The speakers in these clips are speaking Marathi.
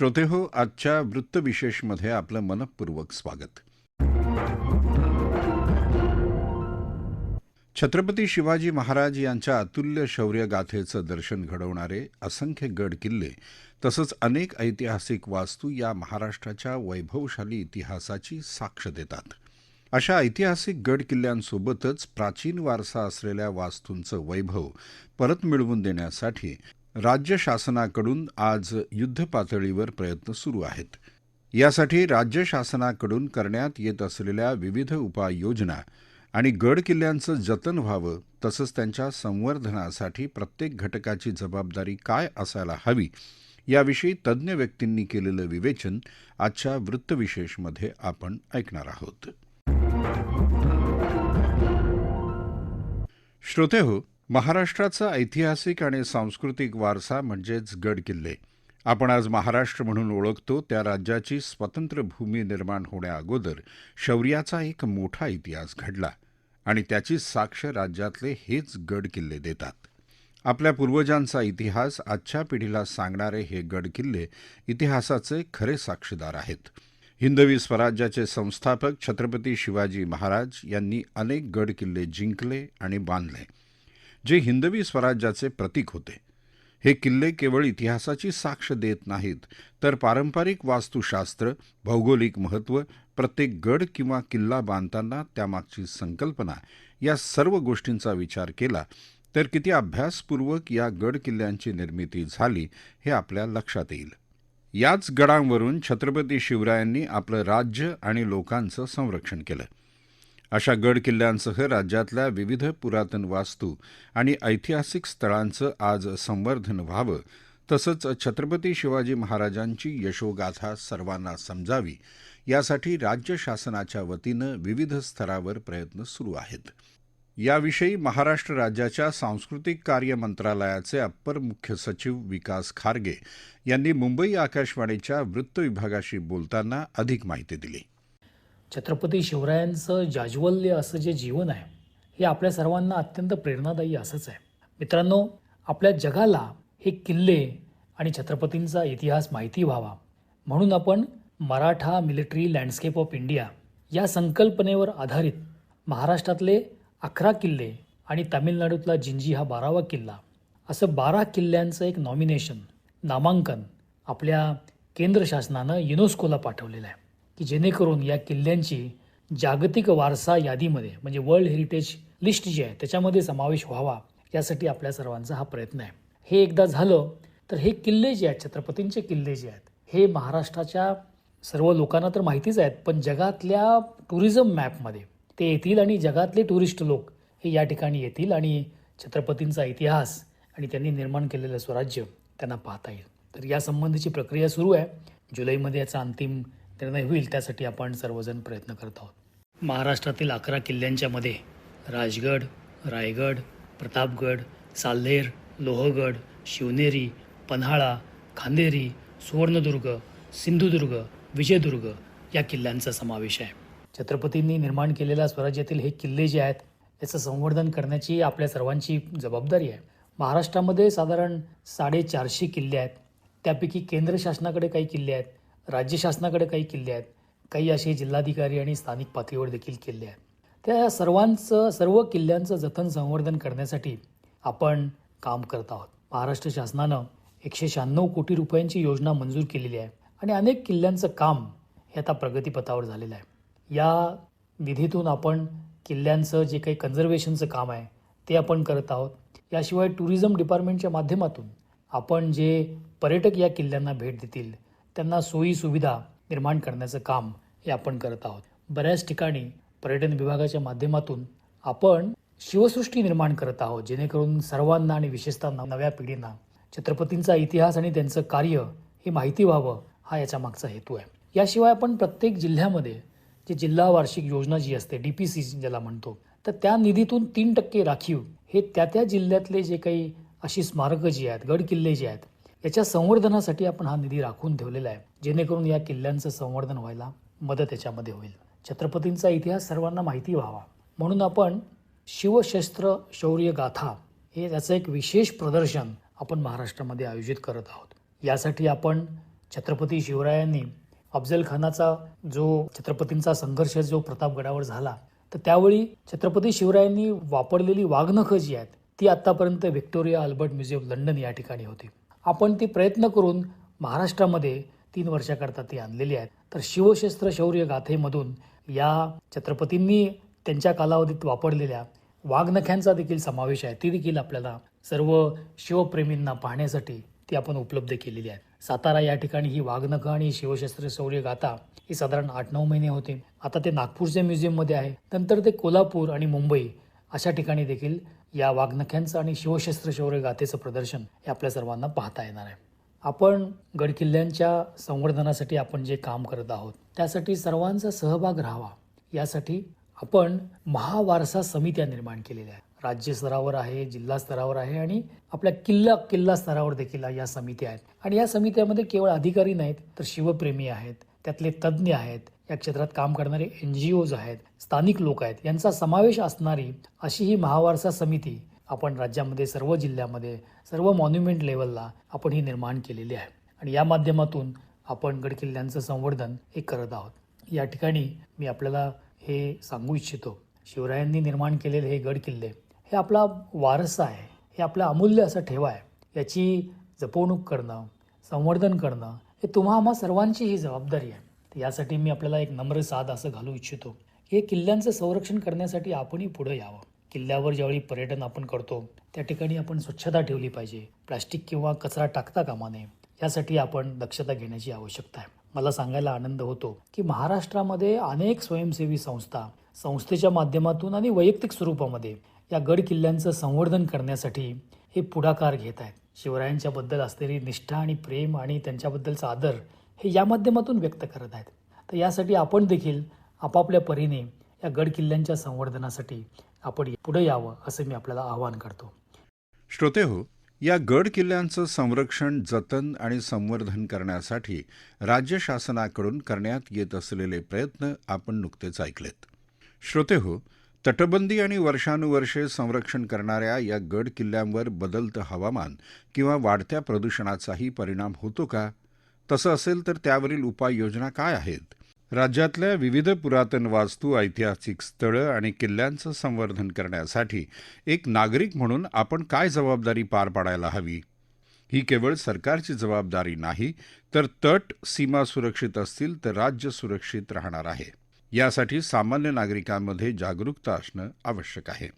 श्रोतेहो आजच्या वृत्तविशेषमध्ये आपलं मनपूर्वक स्वागत. छत्रपती शिवाजी महाराज यांच्या अतुल्य शौर्यगाथेचं दर्शन घडवणारे असंख्य गड किल्ले तसंच अनेक ऐतिहासिक वास्तू या महाराष्ट्राच्या वैभवशाली इतिहासाची साक्ष देतात. अशा ऐतिहासिक गड किल्ल्यांसोबतच प्राचीन वारसा असलेल्या वास्तूंचं वैभव परत मिळवून देण्यासाठी राज्य शासनाकडून आज युद्धपातळीवर प्रयत्न सुरू आहेत. यासाठी राज्य शासनाकडून करण्यात येत असलेल्या विविध उपाययोजना आणि गड किल्ल्यांचं जतन व्हावं तसंच त्यांच्या संवर्धनासाठी प्रत्येक घटकाची जबाबदारी काय असायला हवी याविषयी तज्ज्ञ व्यक्तींनी केलेलं विवेचन आजच्या वृत्तविशेषमध्ये आपण ऐकणार आहोत. श्रोते हो महाराष्ट्राचा ऐतिहासिक आणि सांस्कृतिक वारसा म्हणजेच गड किल्ले आपण आज महाराष्ट्र म्हणून ओळखतो त्या राज्याची स्वतंत्र भूमी निर्माण होण्याअगोदर शौर्याचा एक मोठा इतिहास घडला आणि त्याची साक्ष राज्यातले हेच गड किल्ले देतात. आपल्या पूर्वजांचा इतिहास आजच्या पिढीला सांगणारे हे गड किल्ले इतिहासाचे खरे साक्षीदार आहेत. हिंदवी स्वराज्याचे संस्थापक छत्रपती शिवाजी महाराज यांनी अनेक गड किल्ले जिंकले आणि बांधले. जे हिंदवी स्वराज्याचे प्रतीक होते. हे किल्ले केवळ इतिहासाची साक्ष देत नाहीत तर पारंपरिक वास्तुशास्त्र भौगोलिक महत्त्व प्रत्येक गड किंवा किल्ला बांधताना त्यामागची संकल्पना या सर्व गोष्टींचा विचार केला तर किती अभ्यासपूर्वक या गड किल्ल्यांची निर्मिती झाली हे आपल्या लक्षात येईल. याच गडांवरून छत्रपती शिवरायांनी आपलं राज्य आणि लोकांचं संरक्षण केलं. अशा गड किल्ल्यांसह राज्यातल्या विविध पुरातन वास्तू आणि ऐतिहासिक स्थळांचं आज संवर्धन व्हावं. तसंच छत्रपती शिवाजी महाराजांची यशोगाथा सर्वांना समजावी. यासाठी राज्य शासनाच्या वतीनं विविध स्तरावर प्रयत्न सुरू आहेत. याविषयी महाराष्ट्र राज्याच्या सांस्कृतिक कार्य मंत्रालयाचे अप्पर मुख्य सचिव विकास खारगे यांनी मुंबई आकाशवाणीच्या वृत्त विभागाशी बोलताना अधिक माहिती दिली. छत्रपती शिवरायांचं जाज्वल्य असं जे जीवन आहे हे आपल्या सर्वांना अत्यंत प्रेरणादायी असंच आहे. मित्रांनो आपल्या जगाला हे किल्ले आणि छत्रपतींचा इतिहास माहिती व्हावा. म्हणून आपण Maratha military landscape of India या संकल्पनेवर आधारित महाराष्ट्रातले अकरा किल्ले आणि तामिळनाडूतला जिंजी हा बारावा किल्ला असं बारा किल्ल्यांचं एक नॉमिनेशन नामांकन आपल्या केंद्र शासनानं युनेस्कोला पाठवलेलं आहे. की जेणेकरून या किल्ल्यांची जागतिक वारसा यादीमध्ये म्हणजे वर्ल्ड हेरिटेज लिस्ट जी आहे त्याच्यामध्ये समावेश व्हावा यासाठी आपल्या सर्वांचा हा प्रयत्न आहे. हे एकदा झालं तर हे किल्ले जे आहेत छत्रपतींचे किल्ले जे आहेत हे महाराष्ट्राच्या सर्व लोकांना तर माहितीच आहेत पण जगातल्या टुरिझम मॅपमध्ये ते येतील आणि जगातले टुरिस्ट लोक हे या ठिकाणी येतील आणि छत्रपतींचा इतिहास आणि त्यांनी निर्माण केलेलं स्वराज्य त्यांना पाहता येईल. तर यासंबंधीची प्रक्रिया सुरू आहे. जुलैमध्ये याचा अंतिम निर्णय होईल त्यासाठी आपण सर्वजण प्रयत्न करत आहोत. महाराष्ट्रातील अकरा किल्ल्यांच्यामध्ये राजगड रायगड प्रतापगड साल्हेर लोहगड शिवनेरी पन्हाळा खांदेरी सुवर्णदुर्ग सिंधुदुर्ग विजयदुर्ग या किल्ल्यांचा समावेश आहे. छत्रपतींनी निर्माण केलेल्या स्वराज्यातील हे किल्ले जे आहेत याचं संवर्धन करण्याची आपल्या सर्वांची जबाबदारी आहे. महाराष्ट्रामध्ये साधारण साडेचारशे किल्ले आहेत. त्यापैकी केंद्र शासनाकडे काही किल्ले आहेत. राज्य शासनाकडे काही किल्ले आहेत. काही असे जिल्हाधिकारी आणि स्थानिक पातळीवर देखील किल्ले आहेत. त्या सर्वांचं सर्व किल्ल्यांचं जतन संवर्धन करण्यासाठी आपण काम करत आहोत. महाराष्ट्र शासनानं एकशे शहाण्णव कोटी रुपयांची योजना मंजूर केलेली आहे आणि अनेक किल्ल्यांचं काम हे आता प्रगतीपथावर झालेलं आहे. या निधीतून आपण किल्ल्यांचं जे काही कन्झर्वेशनचं काम आहे ते आपण करत आहोत. याशिवाय टुरिझम डिपार्टमेंटच्या माध्यमातून आपण जे पर्यटक या किल्ल्यांना भेट देतील त्यांना सोयी सुविधा निर्माण करण्याचं काम हे आपण करत आहोत. बऱ्याच ठिकाणी पर्यटन विभागाच्या माध्यमातून आपण शिवसृष्टी निर्माण करत आहोत जेणेकरून सर्वांना आणि विशेषतः नव्या पिढींना छत्रपतींचा इतिहास आणि त्यांचं कार्य हे माहिती व्हावं हा याच्या मागचा हेतू आहे. याशिवाय आपण प्रत्येक जिल्ह्यामध्ये जी जिल्हा वार्षिक योजना जी असते डी पी सी ज्याला म्हणतो तर त्या निधीतून तीन टक्के राखीव हे त्या त्या जिल्ह्यातले जे काही अशी स्मारकं जी आहेत गड किल्ले जे आहेत याच्या संवर्धनासाठी आपण हा निधी राखून ठेवलेला आहे. जेणेकरून या किल्ल्यांचं संवर्धन व्हायला मदत याच्यामध्ये होईल. छत्रपतींचा इतिहास सर्वांना माहिती व्हावा. म्हणून आपण शिवशस्त्र शौर्य गाथा हे याचं एक विशेष प्रदर्शन आपण महाराष्ट्रामध्ये आयोजित करत आहोत. यासाठी आपण छत्रपती शिवरायांनी अफजल खानाचा जो छत्रपतींचा संघर्ष जो प्रतापगडावर झाला तर त्यावेळी छत्रपती शिवरायांनी वापरलेली वाघनखं जी आहेत ती आत्तापर्यंत व्हिक्टोरिया अल्बर्ट म्युझियम लंडन या ठिकाणी होती. आपण ती प्रयत्न करून महाराष्ट्रामध्ये तीन वर्षाकरता ती आणलेली आहेत. तर शिवशस्त्र शौर्य गाथेमधून या छत्रपतींनी त्यांच्या कालावधीत वापरलेल्या वाघनख्यांचा देखील समावेश आहे. ती देखील आपल्याला सर्व शिवप्रेमींना पाहण्यासाठी ती आपण उपलब्ध केलेली आहे. सातारा या ठिकाणी ही वाघनखं आणि शिवशस्त्र शौर्य गाथा ही साधारण आठ नऊ महिने होते. आता ते नागपूरच्या म्युझियममध्ये आहे. नंतर ते कोल्हापूर आणि मुंबई अशा ठिकाणी देखील या वाघनख्यांचं आणि शिवशस्त्र शौर्य गाथेचं प्रदर्शन हे आपल्या सर्वांना पाहता येणार आहे. आपण गडकिल्ल्यांच्या संवर्धनासाठी आपण जे काम करत आहोत त्यासाठी सर्वांचा सहभाग राहावा. यासाठी आपण महावारसा समित्या निर्माण केलेल्या आहेत. राज्य स्तरावर आहे जिल्हा स्तरावर आहे आणि आपल्या किल्ला किल्ला स्तरावर देखील या समित्या आहेत. आणि या समित्यामध्ये केवळ अधिकारी नाहीत तर शिवप्रेमी आहेत त्यातले तज्ज्ञ आहेत या क्षेत्रात काम करणारे एन जी ओज आहेत स्थानिक लोक आहेत यांचा समावेश असणारी अशी ही महावारसा समिती आपण राज्यामध्ये सर्व जिल्ह्यामध्ये सर्व मॉन्युमेंट लेवलला आपण ही निर्माण केलेली आहे. आणि या माध्यमातून आपण गडकिल्ल्यांचं संवर्धन हे करत आहोत. या ठिकाणी मी आपल्याला हे सांगू इच्छितो शिवरायांनी निर्माण केलेले हे गड किल्ले हे आपला वारसा आहे हे आपलं अमूल्य असं ठेवा आहे. याची जपवणूक करणं संवर्धन करणं हे तुम्हा आम्हा सर्वांची ही जबाबदारी आहे. तर यासाठी मी आपल्याला एक नम्र साध असं घालू इच्छितो. हे किल्ल्यांचं संरक्षण करण्यासाठी आपणही पुढे यावं. किल्ल्यावर ज्यावेळी पर्यटन आपण करतो त्या ठिकाणी आपण स्वच्छता ठेवली पाहिजे. प्लास्टिक किंवा कचरा टाकता कामा नये. यासाठी आपण दक्षता घेण्याची आवश्यकता आहे. मला सांगायला आनंद होतो की महाराष्ट्रामध्ये अनेक स्वयंसेवी संस्था संस्थेच्या माध्यमातून आणि वैयक्तिक स्वरूपामध्ये या गड किल्ल्यांचं संवर्धन करण्यासाठी हे पुढाकार घेत आहेत. शिवरायांच्याबद्दल असलेली निष्ठा आणि प्रेम आणि त्यांच्याबद्दलचा आदर हे या माध्यमातून व्यक्त करत आहेत. तर यासाठी आपण देखील आपापल्या परीने या गड किल्ल्यांच्या संवर्धनासाठी आपण पुढे यावं असं मी आपल्याला आवाहन करतो. श्रोते हो या गड किल्ल्यांचं संरक्षण जतन आणि संवर्धन करण्यासाठी राज्य शासनाकडून करण्यात येत असलेले प्रयत्न आपण नुकतेच ऐकलेत. श्रोते हो तटबंदी आणि वर्षानुवर्षे संरक्षण करणाऱ्या या गड किल्ल्यांवर बदलतं हवामान किंवा वाढत्या प्रदूषणाचाही परिणाम होतो का? तसं असेल तर त्यावरील उपाययोजना काय आहेत? राज्यातल्या विविध पुरातन वास्तू ऐतिहासिक स्थळं आणि किल्ल्यांचं संवर्धन करण्यासाठी एक नागरिक म्हणून आपण काय जबाबदारी पार पाडायला हवी? ही केवळ सरकारची जबाबदारी नाही तर तट सीमा सुरक्षित असतील तर राज्य सुरक्षित राहणार आहे. यासाठी सामान्य नागरिकांमध्ये जागरूकता असणं आवश्यक आहे.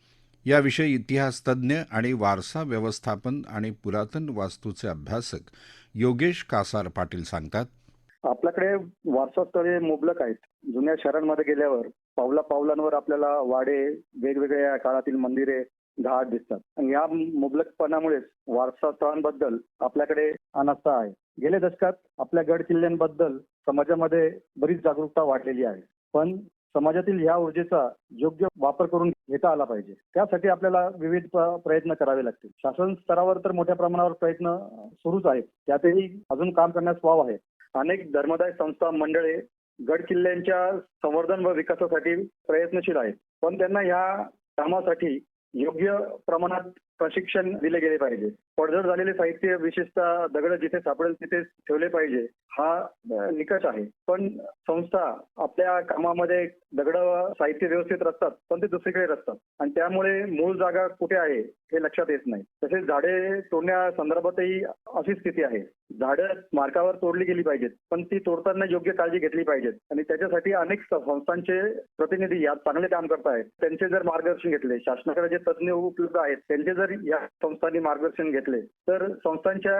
याविषयी इतिहास आणि वारसा व्यवस्थापन आणि पुरातन वास्तूचे अभ्यासक योगेश कासार पाटील सांगतात. आपल्याकडे वारसास्थळे मुबलक आहेत. जुन्या शहरांमध्ये गेल्यावर पावला पावलांवर आपल्याला वाडे वेगवेगळ्या काळातील मंदिरे घाट दिसतात. आणि या मुबलकपणामुळेच वारसास्थळांबद्दल आपल्याकडे अनास्था आहे. गेल्या दशकात आपल्या गड किल्ल्यांबद्दल समाजामध्ये बरीच जागरूकता वाढलेली आहे. पण समाजातील ह्या ऊर्जेचा योग्य वापर करून घेता आला पाहिजे. त्यासाठी आपल्याला विविध प्रयत्न करावे लागतील. शासन स्तरावर तर मोठ्या प्रमाणावर प्रयत्न सुरूच आहेत. त्यातही अजून काम करण्यास वाव आहे. अनेक धर्मदाय संस्था मंडळे गड किल्ल्यांच्या संवर्धन व विकासासाठी प्रयत्नशील आहेत. पण त्यांना ह्या कामासाठी योग्य प्रमाणात प्रशिक्षण दिले गेले पाहिजे. पडझड झालेले साहित्य विशेषतः दगड जिथे सापडेल तिथे ठेवले पाहिजे हा निकष आहे. पण संस्था आपल्या कामामध्ये दगड साहित्य व्यवस्थित रचतात पण ते दुसरीकडे रचतात. आणि त्यामुळे मूळ जागा कुठे आहे हे लक्षात येत नाही. तसेच झाडे तोडण्या संदर्भातही अशी स्थिती आहे. झाडं मार्कावर तोडली गेली पाहिजेत पण ती तोडताना योग्य काळजी घेतली पाहिजेत. आणि त्याच्यासाठी अनेक संस्थांचे प्रतिनिधी यात चांगले काम करत आहेत त्यांचे जर मार्गदर्शन घेतले शासनाकडे जे तज्ज्ञ उपलब्ध आहेत त्यांचे जर या संस्थांनी मार्गदर्शन घेतले तर संस्थांच्या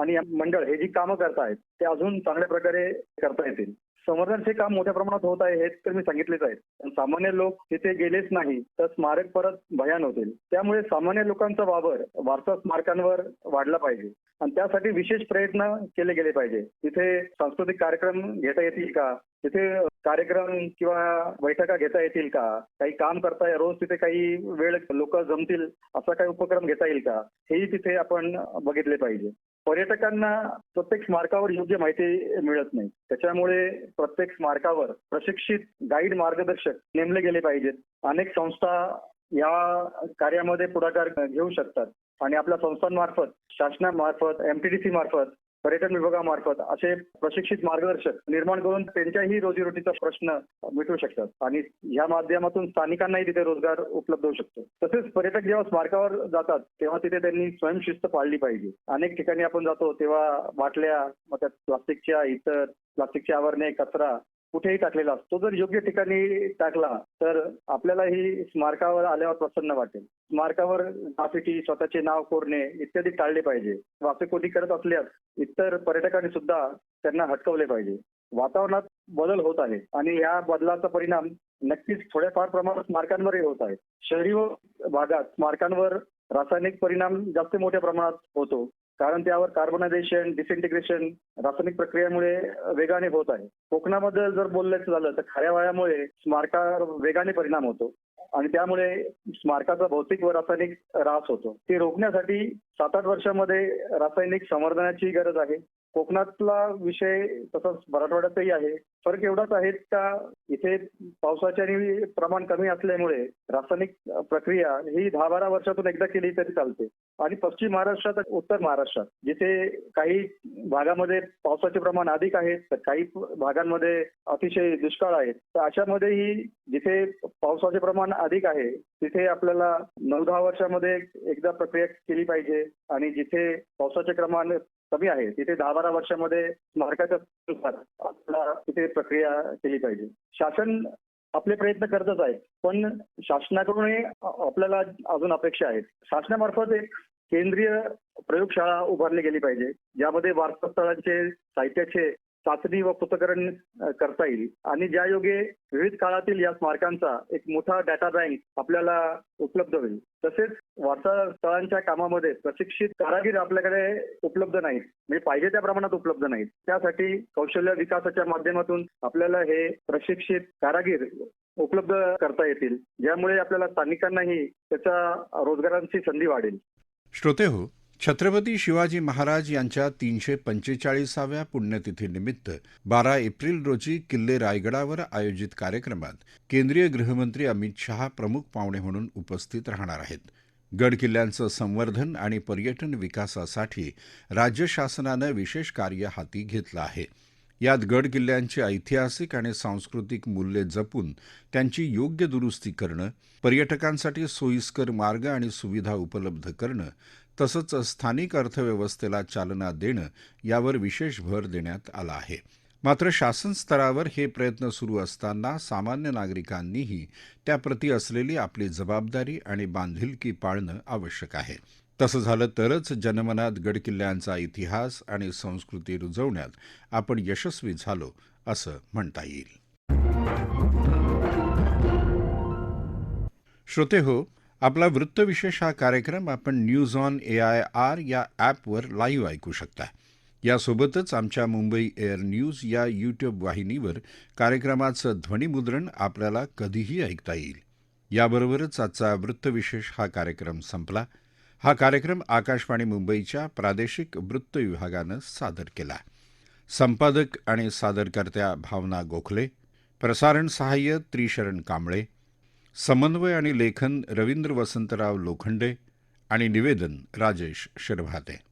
आणि मंडळ हे जी कामं करतायत ते अजून चांगल्या प्रकारे करता येतील. संवर्धनचे काम मोठ्या प्रमाणात होत आहे हेच तर मी सांगितलेच आहे. पण सामान्य लोक तिथे गेलेच नाही तर स्मारक परत भयान होतील. त्यामुळे सामान्य लोकांचा वावर वारसा स्मारकांवर वाढला पाहिजे. आणि त्यासाठी विशेष प्रयत्न केले गेले पाहिजे. तिथे सांस्कृतिक कार्यक्रम घेता येतील का? तिथे कार्यक्रम किंवा बैठका घेता येतील का? काही काम करता रोज तिथे काही वेळ लोक जमतील असा काही उपक्रम घेता येईल का? हेही तिथे आपण बघितले पाहिजे. पर्यटकांना प्रत्येक स्मारकावर योग्य माहिती मिळत नाही. त्याच्यामुळे प्रत्येक स्मारकावर प्रशिक्षित गाईड मार्गदर्शक नेमले गेले पाहिजेत. अनेक संस्था या कार्यामध्ये पुढाकार घेऊ शकतात. आणि आपल्या संस्थांमार्फत शासनामार्फत एमटीडीसी मार्फत पर्यटन विभागामार्फत असे प्रशिक्षित मार्गदर्शक निर्माण करून त्यांच्याही रोजीरोटीचा प्रश्न मिटवू शकतात. आणि या माध्यमातून स्थानिकांनाही तिथे रोजगार उपलब्ध होऊ शकतो. तसेच पर्यटक जेव्हा स्मारकावर जातात तेव्हा तिथे त्यांनी स्वयंशिस्त पाळली पाहिजे. अनेक ठिकाणी आपण जातो तेव्हा बाटल्या मग त्यात प्लास्टिकच्या इतर प्लास्टिकची आवरणे कचरा कुठेही टाकलेला असतो. जर योग्य ठिकाणी टाकला तर आपल्यालाही स्मारकावर आल्यावर प्रसन्न वाटेल. स्मारकावर ग्राफिटी स्वतःचे नाव कोरणे इत्यादी टाळले पाहिजे. वाफेकोटी करत असल्यास इतर पर्यटकांनी सुद्धा त्यांना हटकवले पाहिजे. वातावरणात बदल होत आहे आणि या बदलाचा परिणाम नक्कीच थोड्याफार प्रमाणात स्मारकांवरही होत आहे. शहरी व भागात स्मारकांवर रासायनिक परिणाम जास्त मोठ्या प्रमाणात होतो. कारण त्यावर कार्बनायझेशन डिसइंटिग्रेशन रासायनिक प्रक्रियेमुळे वेगाने होत आहे. कोकणामध्ये जर बोलायचं झालं तर खाऱ्या वायामुळे स्मारकावर वेगाने परिणाम होतो आणि त्यामुळे स्मारकाचा भौतिक व रासायनिक ऱ्हास होतो. ते रोखण्यासाठी सात आठ वर्षामध्ये रासायनिक संवर्धनाची गरज आहे. कोकणातला विषय तसंच मराठवाड्यातही आहे. फरक एवढाच आहे का इथे पावसाचे प्रमाण कमी असल्यामुळे रासायनिक प्रक्रिया ही दहा बारा वर्षातून एकदा केली तरी चालते. आणि पश्चिम महाराष्ट्रात उत्तर महाराष्ट्रात जिथे काही भागामध्ये पावसाचे प्रमाण अधिक आहे तर काही भागांमध्ये अतिशय दुष्काळ आहे. तर अशामध्येही जिथे पावसाचे प्रमाण अधिक आहे तिथे आपल्याला नऊ दहा वर्षामध्ये एकदा प्रक्रिया केली पाहिजे. आणि जिथे पावसाचे प्रमाण कमी आहे. तिथे दहा बारा वर्षामध्ये मार्काच्या तिथे प्रक्रिया केली पाहिजे. शासन आपले प्रयत्न करतच आहे पण शासनाकडूनही आपल्याला अजून अपेक्षा आहेत. शासनामार्फत एक केंद्रीय प्रयोगशाळा उभारली गेली पाहिजे ज्यामध्ये वारसा स्थळांचे साहित्याचे चाचणी व पृथकरण करता येईल. आणि ज्या योगे विविध काळातील या स्मारकांचा एक मोठा डाटा बँक आपल्याला उपलब्ध होईल. तसेच वारसा स्थळांच्या कामामध्ये प्रशिक्षित कारागीर आपल्याकडे उपलब्ध नाहीत. म्हणजे पाहिजे त्या प्रमाणात उपलब्ध नाहीत. त्यासाठी कौशल्य विकासाच्या माध्यमातून आपल्याला हे प्रशिक्षित कारागीर उपलब्ध करता येतील. ज्यामुळे आपल्याला स्थानिकांनाही त्याच्या रोजगारांची संधी वाढेल. श्रोते हो छत्रपती शिवाजी महाराज यांच्या तीनशे पंचेचाळीसाव्या पुण्यतिथीनिमित्त बारा एप्रिल रोजी किल्ले रायगडावर आयोजित कार्यक्रमात केंद्रीय गृहमंत्री अमित शहा प्रमुख पाहुणे म्हणून उपस्थित राहणार आहेत. गड किल्ल्यांचं संवर्धन आणि पर्यटन विकासासाठी राज्य शासनानं विशेष कार्य हाती घेतलं आहे. यात गड किल्ल्यांची ऐतिहासिक आणि सांस्कृतिक मूल्ये जपून त्यांची योग्य दुरुस्ती करणं पर्यटकांसाठी सोयीस्कर मार्ग आणि सुविधा उपलब्ध करणं तसंच स्थानिक अर्थव्यवस्थेला चालना देणं यावर विशेष भर देण्यात आला आहे. मात्र शासन स्तरावर हे प्रयत्न सुरू असताना सामान्य नागरिकांनीही त्याप्रती असलेली आपली जबाबदारी आणि बांधिलकी पाळणं आवश्यक आहे. तसं झालं तरच जनमनात गडकिल्ल्यांचा इतिहास आणि संस्कृती रुजवण्यात आपण यशस्वी झालो असं म्हणता येईल. श्रोते हो आपला वृत्तविशेष हा कार्यक्रम आपण news on A I R या ॲपवर लाईव्ह ऐकू शकता. यासोबतच आमच्या मुंबई एअर न्यूज या यूट्यूब वाहिनीवर कार्यक्रमाचं ध्वनिमुद्रण आपल्याला कधीही ऐकता येईल. याबरोबरच आजचा वृत्तविशेष हा कार्यक्रम संपला. हा कार्यक्रम आकाशवाणी मुंबईच्या प्रादेशिक वृत्त विभागानं सादर केला. संपादक आणि सादरकर्त्या भावना गोखले. प्रसारण सहाय्य त्रिशरण कांबळे. समन्वय आणि लेखन रवींद्र वसंतराव लोखंडे आणि निवेदन राजेश शिरभाते.